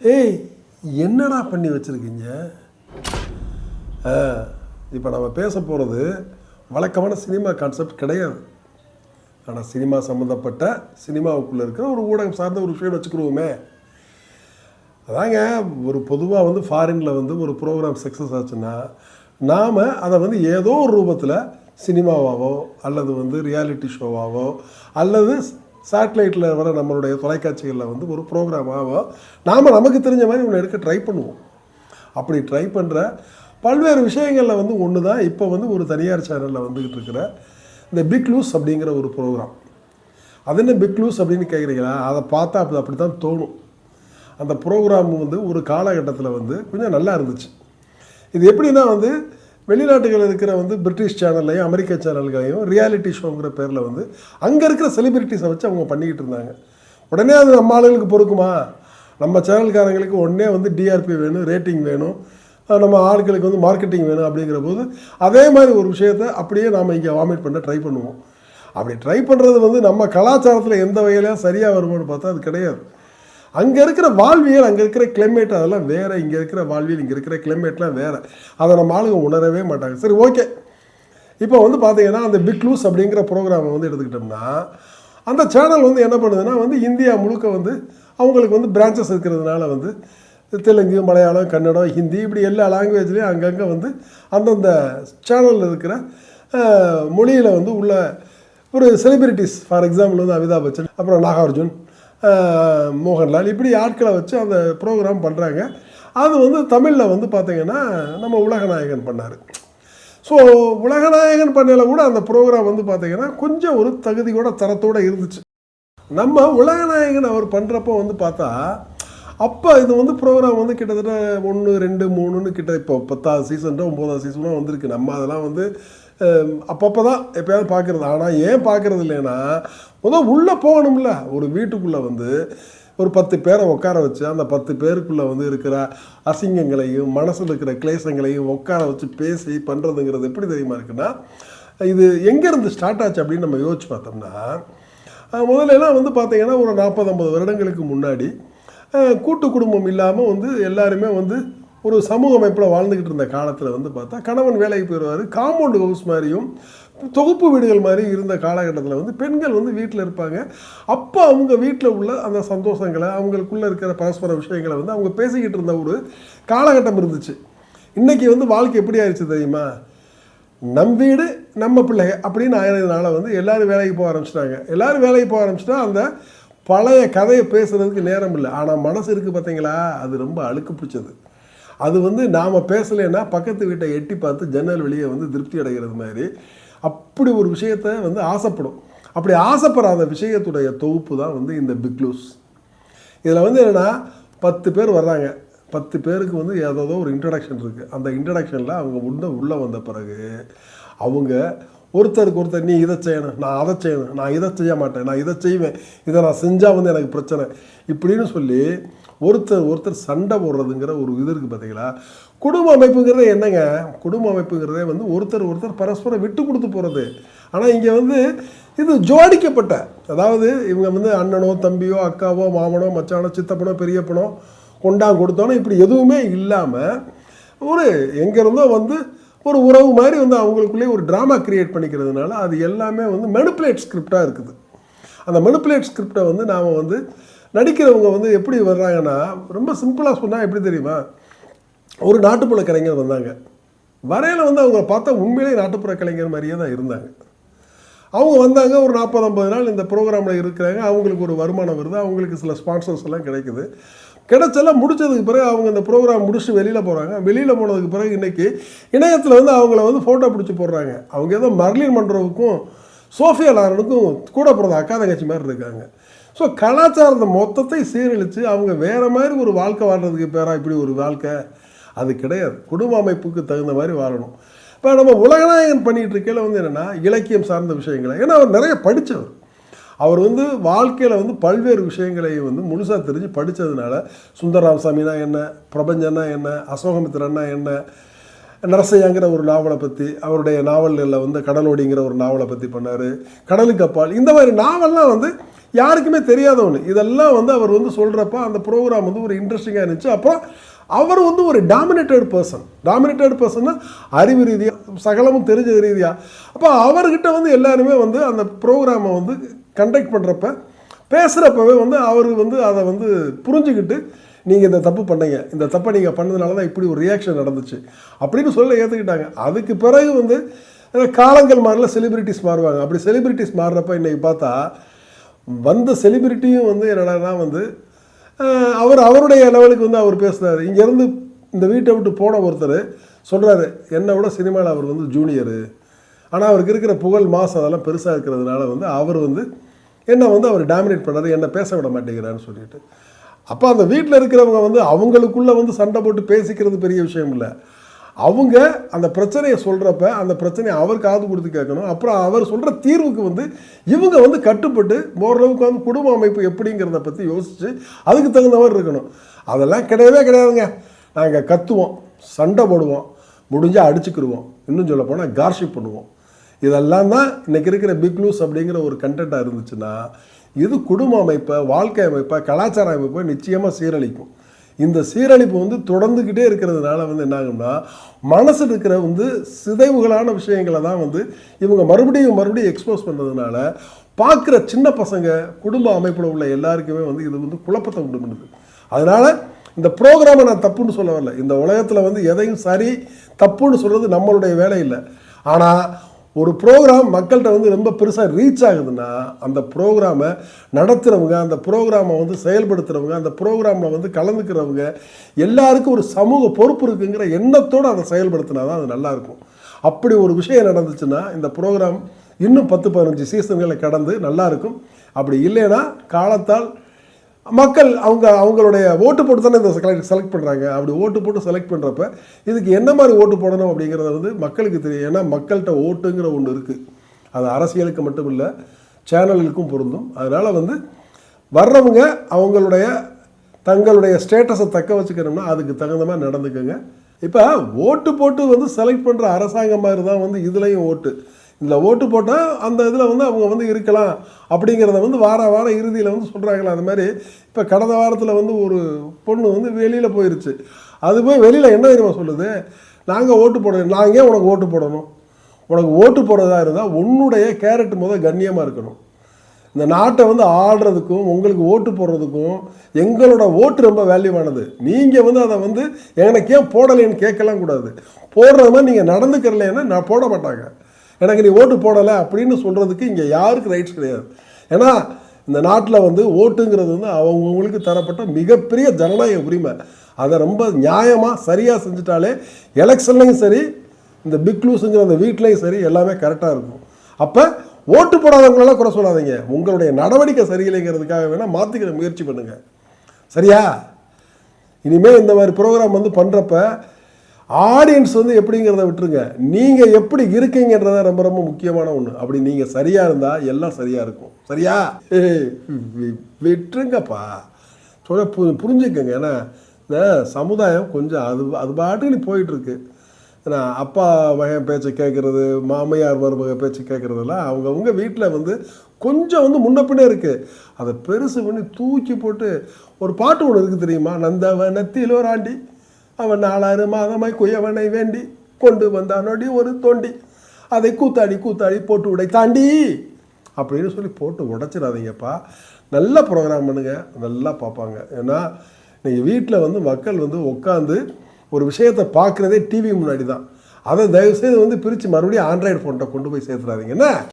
ஏய் என்னடா பண்ணி வச்சுருக்கீங்க? இப்போ நம்ம பேச போகிறது வழக்கமான சினிமா கான்செப்ட் கிடையாது. ஆனால் சினிமா சம்மந்தப்பட்ட சினிமாவுக்குள்ளே இருக்கிற ஒரு ஊடகம் சார்ந்த ஒரு விஷயம் வச்சுக்கிடுவோமே. அதாங்க ஒரு பொதுவாக வந்து ஃபாரினில் வந்து ஒரு ப்ரோக்ராம் சக்ஸஸ் ஆச்சுன்னா நாம் அதை வந்து ஏதோ ஒரு ரூபத்தில் சினிமாவாவோ அல்லது வந்து ரியாலிட்டி ஷோவாவோ அல்லது சேட்டலைட்டில் வர நம்மளுடைய தொலைக்காட்சிகளில் வந்து ஒரு ப்ரோக்ராமாவோ நாம் நமக்கு தெரிஞ்ச மாதிரி ஒன்று எடுக்க ட்ரை பண்ணுவோம். அப்படி ட்ரை பண்ணுற பல்வேறு விஷயங்களில் வந்து ஒன்று தான் இப்போ வந்து ஒரு தனியார் சேனலில் வந்துக்கிட்டு இருக்கிற இந்த பிக் லூஸ் அப்படிங்கிற ஒரு ப்ரோக்ராம் அது என்ன பிக் லூஸ் அப்படின்னு கேட்குறீங்களா அதை பார்த்தா அப்படி அப்படி தான் தோணும். அந்த ப்ரோக்ராம் வந்து ஒரு காலகட்டத்தில் வந்து கொஞ்சம் நல்லா இருந்துச்சு. இது எப்படின்னா வந்து வெளிநாட்டுகளில் இருக்கிற வந்து பிரிட்டிஷ் சேனல்லையும் அமெரிக்க சேனல்களையும் ரியாலிட்டி ஷோங்கிற பேரில் வந்து அங்கே இருக்கிற செலிபிரிட்டிஸை வச்சு அவங்க பண்ணிக்கிட்டு இருந்தாங்க. உடனே அது நம்ம ஆளுங்களுக்கு பொறுக்குமா? நம்ம சேனல்காரங்களுக்கு உடனே வந்து டிஆர்பி வேணும் ரேட்டிங் வேணும். நம்ம ஆட்களுக்கு வந்து மார்க்கெட்டிங் வேணும் அப்படிங்கிற போது அதே மாதிரி ஒரு விஷயத்தை அப்படியே நாம் இங்கே வாமிட் பண்ண ட்ரை பண்ணுவோம். அப்படி ட்ரை பண்ணுறது வந்து நம்ம கலாச்சாரத்தில் எந்த வகையிலையும் சரியாக வருமானு பார்த்தா அது கிடையாது. அங்கே இருக்கிற வாழ்வியல் அங்கே இருக்கிற கிளைமேட் அதெல்லாம் வேறு இங்கே இருக்கிற வாழ்வியல் இங்கே இருக்கிற கிளைமேட்லாம் வேறு. அதை நம்ம ஆளுங்க உணரவே மாட்டாங்க. சரி ஓகே இப்போ வந்து பார்த்தீங்கன்னா அந்த பிக் லூஸ் அப்படிங்கிற ப்ரோக்ராமை வந்து எடுத்துக்கிட்டோம்னா அந்த சேனல் வந்து என்ன பண்ணுதுன்னா வந்து இந்தியா முழுக்க வந்து அவங்களுக்கு வந்து பிரான்ச்சஸ் இருக்கிறதுனால வந்து தெலுங்கு மலையாளம் கன்னடம் ஹிந்தி இப்படி எல்லா லாங்குவேஜ்லேயும் அங்கங்கே வந்து அந்தந்த சேனலில் இருக்கிற மொழியில் வந்து உள்ள ஒரு செலிபிரிட்டிஸ் ஃபார் எக்ஸாம்பிள் வந்து அமிதாப் பச்சன் அப்புறம் நாகார்ஜுன் மோகன்லால் இப்படி ஆட்களை வச்சு அந்த ப்ரோக்ராம் பண்ணுறாங்க அது வந்து தமிழில் வந்து பார்த்திங்கன்னா நம்ம உலகநாயகன் பண்ணார். ஸோ உலகநாயகன் பண்ணையில் கூட அந்த ப்ரோக்ராம் வந்து பார்த்திங்கன்னா கொஞ்சம் ஒரு தகுதியோட தரத்தோட இருந்துச்சு. நம்ம உலகநாயகன் அவர் பண்ணுறப்போ வந்து பார்த்தா அப்போ இது வந்து ப்ரோக்ராம் வந்து கிட்டத்தட்ட ஒன்று ரெண்டு மூணுன்னு கிட்ட இப்போ பத்தாவது சீசன் ஒம்போதாவது சீசனோ வந்திருக்கு. நம்ம அதெல்லாம் வந்து அப்பப்போ தான் எப்பயாவது பார்க்குறது. ஆனால் ஏன் பார்க்குறது இல்லைன்னா முதல் உள்ளே போகணும்ல. ஒரு வீட்டுக்குள்ளே வந்து ஒரு பத்து பேரை உட்கார வச்சு அந்த பத்து பேருக்குள்ளே வந்து இருக்கிற அசிங்கங்களையும் மனசில் இருக்கிற கிளேசங்களையும் உட்கார வச்சு பேசி பண்ணுறதுங்கிறது எப்படி தெரியுமா இருக்குன்னா இது எங்கேருந்து ஸ்டார்ட் ஆச்சு அப்படின்னு நம்ம யோசிச்சு பார்த்தோம்னா முதல்லலாம் வந்து பார்த்திங்கன்னா ஒரு நாற்பது ஐம்பது வருடங்களுக்கு முன்னாடி கூட்டு குடும்பம் இல்லாமல் வந்து எல்லாருமே வந்து ஒரு சமூக அமைப்பில் வாழ்ந்துக்கிட்டு இருந்த காலத்தில் வந்து பார்த்தா கணவன் வேலைக்கு போயிடுவார். காம்பவுண்ட் ஹவுஸ் மாதிரியும் தொகுப்பு வீடுகள் மாதிரி இருந்த காலகட்டத்தில் வந்து பெண்கள் வந்து வீட்டில் இருப்பாங்க. அப்போ அவங்க வீட்டில் உள்ள அந்த சந்தோஷங்களை அவங்களுக்குள்ளே இருக்கிற பரஸ்பர விஷயங்களை வந்து அவங்க பேசிக்கிட்டு இருந்த ஒரு காலகட்டம் இருந்துச்சு. இன்றைக்கி வந்து வாழ்க்கை எப்படி ஆயிடுச்சு தெரியுமா? நம் வீடு நம்ம பிள்ளை அப்படின்னு ஆயிரதுனால வந்து எல்லோரும் வேலைக்கு போக ஆரம்பிச்சிட்டாங்க. எல்லோரும் வேலைக்கு போக ஆரம்பிச்சிட்டா அந்த பழைய கதையை பேசுகிறதுக்கு நேரம் இல்லை. ஆனால் மனசு இருக்குது பார்த்தீங்களா அது ரொம்ப அழுக்கு பிடிச்சது. அது வந்து நாம் பேசலைன்னா பக்கத்து வீட்டை எட்டி பார்த்து ஜன்னல் வெளியே வந்து திருப்தி அடைகிறது மாதிரி. அப்படி ஒரு விஷயத்தை வந்து ஆசைப்படும். அப்படி ஆசைப்படாத விஷயத்துடைய தொகுப்பு தான் வந்து இந்த பிக் லூஸ் இதில் வந்து என்னென்னா பத்து பேர் வர்றாங்க. பத்து பேருக்கு வந்து ஏதோ ஒரு இன்ட்ரடக்ஷன் இருக்குது அந்த இன்ட்ரடக்ஷனில் அவங்க உள்ள உள்ளே வந்த பிறகு அவங்க ஒருத்தருக்கு ஒருத்தர் நீ இதை செய்யணும் நான் அதை செய்யணும் நான் இதை செய்ய மாட்டேன் நான் இதை செய்வேன் இதை நான் செஞ்சால் வந்து எனக்கு பிரச்சனை. இப்படின்னு சொல்லி ஒருத்தர் ஒருத்தர் சண்டை போடுறதுங்கிற ஒரு இது இருக்குது பார்த்தீங்களா குடும்ப அமைப்புங்கிறது என்னங்க? குடும்ப அமைப்புங்கிறதே வந்து ஒருத்தர் ஒருத்தர் பரஸ்பரம் விட்டு கொடுத்து போகிறது ஆனால் இங்கே வந்து இது ஜோடிக்கப்பட்ட அதாவது இவங்க வந்து அண்ணனோ தம்பியோ அக்காவோ மாமனோ மச்சானோ சித்தப்பனோ பெரியப்பனோ கொண்டா கொடுத்தோனோ இப்படி எதுவுமே இல்லாமல் ஒரு எங்கேருந்தோ வந்து ஒரு உறவு மாதிரி வந்து அவங்களுக்குள்ளேயே ஒரு ட்ராமா கிரியேட் பண்ணிக்கிறதுனால அது எல்லாமே வந்து மெனுப்புலேட் ஸ்கிரிப்டாக இருக்குது. அந்த மெனுப்புலேட் ஸ்கிரிப்டை வந்து நாம் வந்து நடிக்கிறவங்க வந்து எப்படி வர்றாங்கன்னா ரொம்ப சிம்பிளாக சொன்னால் எப்படி தெரியுமா? ஒரு நாட்டுப்புற கலைஞர் வந்தாங்க. வரையில் வந்து அவங்க பார்த்தா உண்மையிலேயே நாட்டுப்புற கலைஞர் மாதிரியே தான் இருந்தாங்க. அவங்க வந்தாங்க ஒரு நாற்பது ஐம்பது நாள் இந்த ப்ரோக்ராமில் இருக்கிறாங்க. அவங்களுக்கு ஒரு வருமானம் வருது அவங்களுக்கு சில ஸ்பான்சர்ஸ் எல்லாம் கிடைக்குது. கிடைச்செல்லாம் முடிச்சதுக்கு பிறகு அவங்க இந்த ப்ரோக்ராம் முடிச்சுட்டு வெளியில் போகிறாங்க வெளியில் போனதுக்கு பிறகு இன்றைக்கி இணையத்தில் வந்து அவங்கள வந்து ஃபோட்டோ பிடிச்சி போடுறாங்க. அவங்க ஏதோ மர்லின் மன்றவுக்கும் சோஃபியா லாரனுக்கும் கூட பிறந்த அக்கா தங்கச்சி மாதிரி இருக்காங்க. ஸோ கலாச்சாரத்தை மொத்தத்தை சீரழித்து அவங்க வேறு மாதிரி ஒரு வாழ்க்கை வாழ்கிறதுக்கு பேராக இப்படி ஒரு வாழ்க்கை? அது கிடையாது. குடும்ப அமைப்புக்கு தகுந்த மாதிரி வாழணும். இப்போ நம்ம உலகநாயகன் பண்ணிகிட்டு இருக்கையில் வந்து என்னென்னா இலக்கியம் சார்ந்த விஷயங்களை. ஏன்னா அவர் நிறைய படித்தவர் அவர் வந்து வாழ்க்கையில் வந்து பல்வேறு விஷயங்களை வந்து முழுசாக தெரிஞ்சு படித்ததுனால சுந்தரராமசாமினா என்ன பிரபஞ்சன்னா என்ன அசோகமித்திரன்னா என்ன நரசையாங்கிற ஒரு நாவலை பற்றி அவருடைய நாவல்களில் வந்து கடலோடிங்கிற ஒரு நாவலை பற்றி பண்ணார். கடலுக்கு அப்பால் இந்த மாதிரி நாவல்லாம் வந்து யாருக்குமே தெரியாத ஒன்று இதெல்லாம் வந்து அவர் வந்து சொல்கிறப்ப அந்த ப்ரோக்ராம் வந்து ஒரு இன்ட்ரெஸ்டிங்காக இருந்துச்சு. அப்புறம் அவர் வந்து ஒரு டாமினேட்டட் பர்சன் டாமினேட்டட் பர்சன்னா அறிவு ரீதியாக சகலமும் தெரிஞ்ச ரீதியாக அப்போ அவர்கிட்ட வந்து எல்லாருமே வந்து அந்த ப்ரோக்ராமை வந்து கண்டக்ட் பண்ணுறப்ப பேசுகிறப்பவே வந்து அவர் வந்து அதை வந்து புரிஞ்சுக்கிட்டு நீங்கள் இந்த தப்பு பண்ணீங்க. இந்த தப்பை நீங்கள் பண்ணதுனால தான் இப்படி ஒரு ரியாக்ஷன் நடந்துச்சு. அப்படின்னு சொல்ல ஏற்றுக்கிட்டாங்க அதுக்கு பிறகு வந்து காலங்கள் மாறல செலிபிரிட்டிஸ் மாறுவாங்க. அப்படி செலிபிரிட்டிஸ் மாறுறப்ப இன்றைக்கி பார்த்தா வந்த செலிபிரிட்டியும் வந்து என்னடான்னா வந்து அவர் அவருடைய லெவலுக்கு வந்து அவர் பேசுகிறாரு இங்கேருந்து இந்த வீட்டை விட்டு போன ஒருத்தர் சொல்கிறாரு என்னை விட சினிமாவில் அவர் வந்து ஜூனியரு ஆனால் அவருக்கு இருக்கிற புகழ் மாசம் அதெல்லாம் பெருசாக இருக்கிறதுனால வந்து அவர் வந்து என்னை வந்து அவர் டாமினேட் பண்ணாரு என்னை பேச விட மாட்டேங்கிறான்னு சொல்லிட்டு. அப்போ அந்த வீட்டில் இருக்கிறவங்க வந்து அவங்களுக்குள்ளே வந்து சண்டை போட்டு பேசிக்கிறது பெரிய விஷயம் இல்லை. அவங்க அந்த பிரச்சனையை சொல்கிறப்ப அந்த பிரச்சனையை அவர் காது கொடுத்து கேட்கணும். அப்புறம் அவர் சொல்கிற தீர்வுக்கு வந்து இவங்க வந்து கட்டுப்பட்டு ஓரளவுக்கு வந்து குடும்ப அமைப்பு எப்படிங்கிறத பற்றி யோசித்து அதுக்கு தகுந்த மாதிரி இருக்கணும். அதெல்லாம் கிடையவே கிடையாதுங்க. நாங்கள் கத்துவோம் சண்டை போடுவோம் முடிஞ்சால் அடிச்சுக்கிடுவோம் இன்னும் சொல்ல போனால் கார்ஷிப் பண்ணுவோம். இதெல்லாம் தான் இன்றைக்கி இருக்கிற பிக் நியூஸ் அப்படிங்கிற ஒரு கண்டென்ட்டாக இருந்துச்சுன்னா இது குடும்ப அமைப்பை வாழ்க்கை அமைப்பை கலாச்சார அமைப்பை நிச்சயமாக சீரழிக்கும். இந்த சீரழிப்பு வந்து தொடர்ந்துக்கிட்டே இருக்கிறதுனால வந்து என்ன ஆகும்னா மனசில் இருக்கிற வந்து சிதைவுகளான விஷயங்களை தான் வந்து இவங்க மறுபடியும் மறுபடியும் எக்ஸ்போஸ் பண்ணுறதுனால பார்க்குற சின்ன பசங்க குடும்ப அமைப்பில் உள்ள எல்லாருக்குமே வந்து இது வந்து குழப்பத்தை உண்டு பண்ணுது. அதனால் இந்த ப்ரோக்ராமை நான் தப்புன்னு சொல்ல வரல. இந்த உலகத்தில் வந்து எதையும் சரி தப்புன்னு சொல்கிறது நம்மளுடைய வேலை இல்லை. ஆனால் ஒரு ப்ரோக்ராம் மக்கள்கிட்ட வந்து ரொம்ப பெருசாக ரீச் ஆகுதுன்னா அந்த ப்ரோக்ராமை நடத்துகிறவங்க அந்த ப்ரோக்ராமை வந்து செயல்படுத்துகிறவங்க அந்த ப்ரோக்ராமில் வந்து கலந்துக்கிறவங்க எல்லாருக்கும் ஒரு சமூக பொறுப்பு இருக்குங்கிற எண்ணத்தோடு அதை செயல்படுத்தினா தான் அது நல்லாயிருக்கும் அப்படி ஒரு விஷயம் நடந்துச்சுன்னா இந்த ப்ரோக்ராம் இன்னும் பத்து பதினஞ்சு சீசன்களை கடந்து நல்லாயிருக்கும் அப்படி இல்லைன்னா காலத்தால் மக்கள் அவங்க அவங்களுடைய ஓட்டு போட்டு தானே இந்த செலக்ட் செலக்ட் பண்ணுறாங்க அப்படி ஓட்டு போட்டு செலக்ட் பண்ணுறப்ப இதுக்கு என்ன மாதிரி ஓட்டு போடணும் அப்படிங்கிறத வந்து மக்களுக்கு தெரியும். ஏன்னா மக்கள்கிட்ட ஓட்டுங்கிற ஒன்று இருக்குது அது அரசியலுக்கு மட்டும் இல்லை சேனல்களுக்கும் பொருந்தும். அதனால் வந்து வர்றவங்க அவங்களுடைய தங்களுடைய ஸ்டேட்டஸை தக்க வச்சுக்கணும்னா அதுக்கு தகுந்த மாதிரி நடந்துக்கோங்க. இப்போ ஓட்டு போட்டு வந்து செலக்ட் பண்ணுற அரசாங்கம் மாதிரி தான் வந்து இதுலேயும் ஓட்டு. இதில் ஓட்டு போட்டால் அந்த இதில் வந்து அவங்க வந்து இருக்கலாம் அப்படிங்கிறத வந்து வார வார இறுதியில் வந்து சொல்கிறாங்களா அந்த மாதிரி இப்போ கடந்த வாரத்தில் வந்து ஒரு பொண்ணு வந்து வெளியில் போயிருச்சு. அது போய் வெளியில் என்ன தெரியுமா சொல்லுது? நாங்கள் ஓட்டு போடணும் நாங்கள் ஏன் உனக்கு ஓட்டு போடணும்? உனக்கு ஓட்டு போடுறதா இருந்தால் உன்னுடைய கேரட் முதல் கண்ணியமாக இருக்கணும். இந்த நாட்டை வந்து ஆடுறதுக்கும் உங்களுக்கு ஓட்டு போடுறதுக்கும் எங்களோட ஓட்டு ரொம்ப வேல்யூவானது. நீங்கள் வந்து அதை வந்து எனக்கு ஏன் போடலைன்னு கேட்கலாம் கூடாது. போடுறது மாதிரி நீங்கள் நடந்துக்கிறலைன்னா நான் போட மாட்டாங்க. எனக்கு நீ ஓட்டு போடலை அப்படின்னு சொல்கிறதுக்கு இங்கே யாருக்கு ரைட்ஸ் கிடையாது. ஏன்னா இந்த நாட்டில் வந்து ஓட்டுங்கிறது வந்து அவங்கவுங்களுக்கு தரப்பட்ட மிகப்பெரிய ஜனநாயக உரிமை. அதை ரொம்ப நியாயமாக சரியாக செஞ்சுட்டாலே எலெக்ஷன்லையும் சரி இந்த பிக் லூஸுங்கிற அந்த வீட்லேயும் சரி எல்லாமே கரெக்டாக இருக்கும். அப்போ ஓட்டு போடாதவங்களெல்லாம் குறை சொல்லாதீங்க. உங்களுடைய நடவடிக்கை சரியில்லைங்கிறதுக்காக வேணால் மாற்றிக்கிற முயற்சி பண்ணுங்கள் சரியா? இனிமேல் இந்த மாதிரி ப்ரோக்ராம் வந்து பண்ணுறப்ப ஆடியன்ஸ் வந்து எப்படிங்கிறத விட்டுருங்க. நீங்கள் எப்படி இருக்கீங்கன்றத ரொம்ப ரொம்ப முக்கியமான ஒன்று அப்படி நீங்கள் சரியாக இருந்தால் எல்லாம் சரியாக இருக்கும். சரியா? வி- விட்டுருங்கப்பா. சொல்ல பு புரிஞ்சுக்கங்க. ஏன்னா இந்த சமுதாயம் கொஞ்சம் அது அது பாட்டுக்கு போயிட்டுருக்கு. ஏன்னா அப்பா மகன் பேச்சை கேட்குறது மாமையார் மருமக பேச்சு கேட்குறதெல்லாம் அவங்கவுங்க வீட்டில் வந்து கொஞ்சம் வந்து முன்ன இருக்குது அதை பெருசு பண்ணி தூக்கி போட்டு ஒரு பாட்டு ஒன்று இருக்குது தெரியுமா? நந்தவனத்தில் ஒரு ஆண்டி. அவன் நாலாறு மாதமாய் குயவனை வேண்டி கொண்டு வந்தானோடி ஒரு தோண்டி. அதை கூத்தாடி கூத்தாடி போட்டு உடை தாண்டி அப்படின்னு சொல்லி போட்டு உடைச்சிடாதீங்கப்பா. நல்ல ப்ரோக்ராம் பண்ணுங்க. நல்லா பார்ப்பாங்க. ஏன்னா நீங்கள் வீட்டில் வந்து மக்கள் வந்து உட்காந்து ஒரு விஷயத்தை பார்க்குறதே டிவி முன்னாடி தான் அதை தயவுசெய்து வந்து பிரித்து மறுபடியும் ஆண்ட்ராய்டு ஃபோன்கிட்ட கொண்டு போய் சேர்த்துறாதீங்க. என்ன?